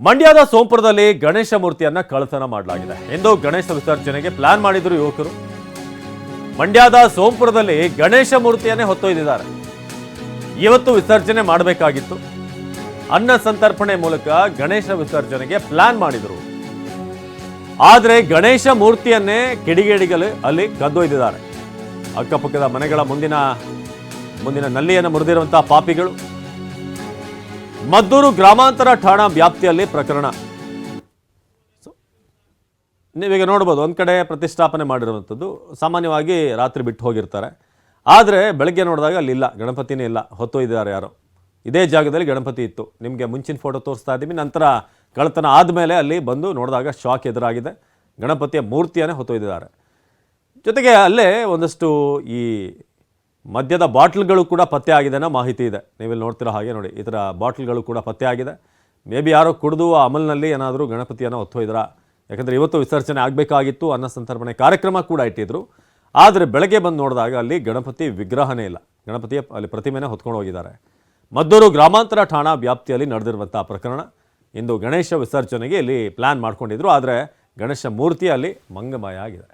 ಮಂಡ್ಯದ ಸೋಂಪುರದಲ್ಲಿ ಗಣೇಶ ಮೂರ್ತಿಯನ್ನ ಕಳಸನ ಮಾಡಲಾಗಿದೆ. ಎಂದು ಗಣೇಶ ವಿಸರ್ಜನೆಗೆ ಪ್ಲಾನ್ ಮಾಡಿದ್ರು ಯುವಕರು. ಮಂಡ್ಯದ ಸೋಂಪುರದಲ್ಲಿ ಗಣೇಶ ಮೂರ್ತಿಯನ್ನೇ ಹೊತ್ತೊಯ್ದಿದ್ದಾರೆ. ಇವತ್ತು ವಿಸರ್ಜನೆ ಮಾಡಬೇಕಾಗಿತ್ತು. ಅನ್ನ ಸಂತರ್ಪಣೆ ಮೂಲಕ ಗಣೇಶ ವಿಸರ್ಜನೆಗೆ ಪ್ಲಾನ್ ಮಾಡಿದರು. ಆದರೆ ಗಣೇಶ ಮೂರ್ತಿಯನ್ನೇ ಕಿಡಿಗೇಡಿಗಳು ಅಲ್ಲಿ ಕದ್ದೊಯ್ದಿದ್ದಾರೆ. ಅಕ್ಕಪಕ್ಕದ ಮನೆಗಳ ಮುಂದಿನ ಮುಂದಿನ ನಲ್ಲಿಯನ್ನು ಮುರಿದಿರುವಂತಹ ಪಾಪಿಗಳು. ಮದ್ದೂರು ಗ್ರಾಮಾಂತರ ಠಾಣಾ ವ್ಯಾಪ್ತಿಯಲ್ಲಿ ಪ್ರಕರಣ. ನೀವೀಗ ನೋಡ್ಬೋದು, ಒಂದು ಕಡೆ ಪ್ರತಿಷ್ಠಾಪನೆ ಮಾಡಿರುವಂಥದ್ದು, ಸಾಮಾನ್ಯವಾಗಿ ರಾತ್ರಿ ಬಿಟ್ಟು ಹೋಗಿರ್ತಾರೆ. ಆದರೆ ಬೆಳಗ್ಗೆ ನೋಡಿದಾಗ ಅಲ್ಲಿ ಇಲ್ಲ, ಗಣಪತಿನೇ ಇಲ್ಲ ಹೊತ್ತೊಯ್ದಿದ್ದಾರೆ ಯಾರು. ಇದೇ ಜಾಗದಲ್ಲಿ ಗಣಪತಿ ಇತ್ತು. ನಿಮಗೆ ಮುಂಚಿನ ಫೋಟೋ ತೋರಿಸ್ತಾ ಇದ್ದೀವಿ ನಂತರ ಕಳ್ಳತನ ಆದಮೇಲೆ ಅಲ್ಲಿ ಬಂದು ನೋಡಿದಾಗ ಶಾಕ್ ಎದುರಾಗಿದೆ. ಗಣಪತಿಯ ಮೂರ್ತಿಯನ್ನೇ ಹೊತ್ತೊಯ್ದಿದ್ದಾರೆ ಜೊತೆಗೆ ಅಲ್ಲೇ ಒಂದಷ್ಟು ಈ ಮದ್ಯದ ಬಾಟ್ಲ್ಗಳು ಕೂಡ ಪತ್ತೆ ಆಗಿದೆ ಅನ್ನೋ ಮಾಹಿತಿ ಇದೆ. ನೀವಿಲ್ಲಿ ನೋಡ್ತಿರೋ ಹಾಗೆ ನೋಡಿ, ಈ ಥರ ಬಾಟ್ಲ್ಗಳು ಕೂಡ ಪತ್ತೆ ಆಗಿದೆ. ಮೇ ಬಿ ಯಾರೋ ಕುಡಿದು ಅಮಲ್ನಲ್ಲಿ ಏನಾದರೂ ಗಣಪತಿಯನ್ನು ಹೊತ್ತೊಯ್ದ್ರ? ಯಾಕಂದರೆ ಇವತ್ತು ವಿಸರ್ಜನೆ ಆಗಬೇಕಾಗಿತ್ತು ಅನ್ನ ಸಂತರ್ಪಣೆ ಕಾರ್ಯಕ್ರಮ ಕೂಡ ಇಟ್ಟಿದ್ರು. ಆದರೆ ಬೆಳಗ್ಗೆ ಬಂದು ನೋಡಿದಾಗ ಅಲ್ಲಿ ಗಣಪತಿ ವಿಗ್ರಹನೇ ಇಲ್ಲ. ಗಣಪತಿಯ ಅಲ್ಲಿ ಪ್ರತಿಮೆನೇ ಹೊತ್ಕೊಂಡು ಹೋಗಿದ್ದಾರೆ. ಮದ್ದೂರು ಗ್ರಾಮಾಂತರ ಠಾಣಾ ವ್ಯಾಪ್ತಿಯಲ್ಲಿ ನಡೆದಿರುವಂಥ ಪ್ರಕರಣ. ಇಂದು ಗಣೇಶ ವಿಸರ್ಜನೆಗೆ ಇಲ್ಲಿ ಪ್ಲ್ಯಾನ್ ಮಾಡ್ಕೊಂಡಿದ್ರು. ಆದರೆ ಗಣೇಶ ಮೂರ್ತಿ ಅಲ್ಲಿ ಮಂಗಮಯ ಆಗಿದೆ.